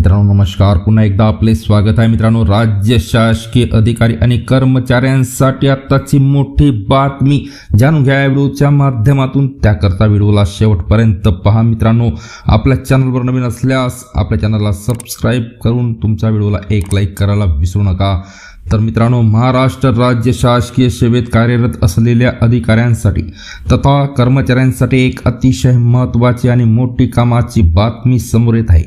मित्रांनो नमस्कार. पुन्हा एकदा आपले स्वागत आहे मित्रांनो. राज्य शासकीय अधिकारी आणि कर्मचाऱ्यांसाठी आत्ताची मोठी बातमी जाणून घ्या या व्हिडिओच्या माध्यमातून. त्याकरता व्हिडिओला शेवटपर्यंत पहा मित्रांनो. आपल्या चॅनलवर नवीन असल्यास आपल्या चॅनलला सबस्क्राईब करून तुमच्या व्हिडिओला एक लाईक करायला विसरू नका. तर मित्रांनो महाराष्ट्र राज्य शासकीय सेवेत कार्यरत असलेल्या अधिकाऱ्यांसाठी तथा कर्मचाऱ्यांसाठी एक अतिशय महत्त्वाची आणि मोठी कामाची बातमी समोर येत आहे.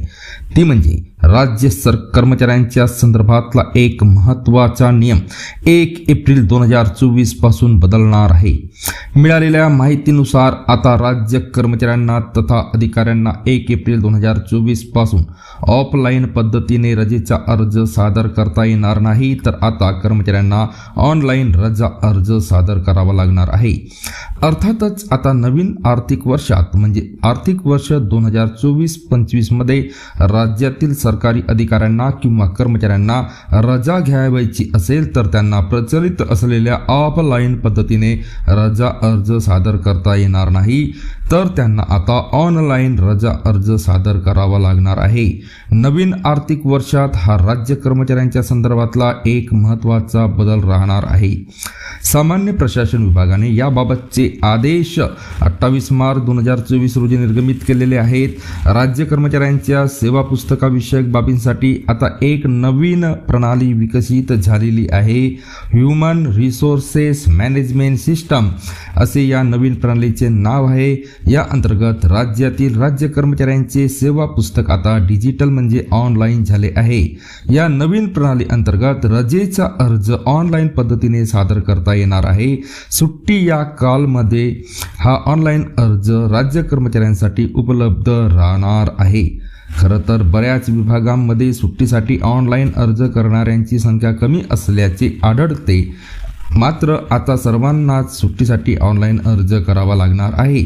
ती म्हणजे राज्य सर कर्मचाऱ्यांच्या संदर्भातला एक महत्त्वाचा नियम एक एप्रिल दोन हजार चोवीसपासून बदलणार आहे. मिळालेल्या माहितीनुसार आता राज्य कर्मचाऱ्यांना तथा अधिकाऱ्यांना एक एप्रिल दोन हजार चोवीसपासून ऑफलाईन पद्धतीने रजेचा अर्ज सादर करता येणार नाही तर आता कर्मचाऱ्यांना ऑनलाईन रजा अर्ज सादर करावा लागणार आहे. अर्थातच आता नवीन आर्थिक वर्षात म्हणजे आर्थिक वर्ष दोन हजार चोवीस पंचवीसमध्ये राज्यातील सरकारी अधिकाऱ्यांना किंवा कर्मचाऱ्यांना रजा घ्यावयाची असेल तर त्यांना प्रचलित असलेल्या ऑफलाईन पद्धतीने रजा अर्ज सादर करता येणार नाही. तर त्यांना आता ऑनलाईन रजा अर्ज सादर करावा लागणार आहे. नवीन आर्थिक वर्षात हा राज्य कर्मचाऱ्यांच्या संदर्भातला एक महत्त्वाचा बदल राहणार आहे. सामान्य प्रशासन विभागाने याबाबतचे आदेश अठ्ठावीस मार्च दोन हजार चोवीस रोजी निर्गमित केलेले आहेत. राज्य कर्मचाऱ्यांच्या सेवा पुस्तकाविषयक बाबींसाठी आता एक नवीन प्रणाली विकसित झालेली आहे. ह्युमन रिसोर्सेस मॅनेजमेंट सिस्टम असे या नवीन प्रणालीचे नाव आहे. या अंतर्गत राज्यातील राज्य कर्मचाऱ्यांचे सेवा पुस्तक आता डिजिटल म्हणजे ऑनलाईन झाले आहे. या नवीन प्रणाली अंतर्गत रजेचा अर्ज ऑनलाईन पद्धतीने सादर करता येणार आहे. सुट्टी या कालमध्ये हा ऑनलाईन अर्ज राज्य कर्मचाऱ्यांसाठी उपलब्ध राहणार आहे. खरं तर बऱ्याच विभागांमध्ये सुट्टीसाठी ऑनलाईन अर्ज करणाऱ्यांची संख्या कमी असल्याचे आढळते. मात्र आता सर्वांनाच सुट्टीसाठी ऑनलाईन अर्ज करावा लागणार आहे.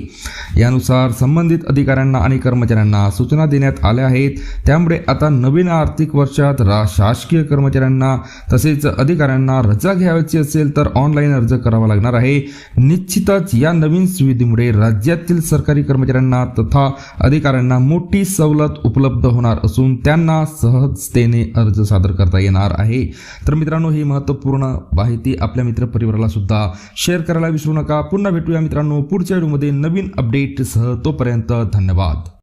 यानुसार संबंधित अधिकाऱ्यांना आणि कर्मचाऱ्यांना सूचना देण्यात आल्या आहेत. त्यामुळे आता नवीन आर्थिक वर्षात रा शासकीय कर्मचाऱ्यांना तसेच अधिकाऱ्यांना रजा घ्यायची असेल तर ऑनलाईन अर्ज करावा लागणार आहे. निश्चितच या नवीन सुविधेमुळे राज्यातील सरकारी कर्मचाऱ्यांना तथा अधिकाऱ्यांना मोठी सवलत उपलब्ध होणार असून त्यांना सहजतेने अर्ज सादर करता येणार आहे. तर मित्रांनो ही महत्त्वपूर्ण माहिती आपल्या मित्रपरिवाराला सुद्धा शेअर करायला विसरू नका. पुन्हा भेटूया मित्रांनो पुढच्या व्हिडिओमध्ये नवीन अपडेटसह तोपर्यंत धन्यवाद.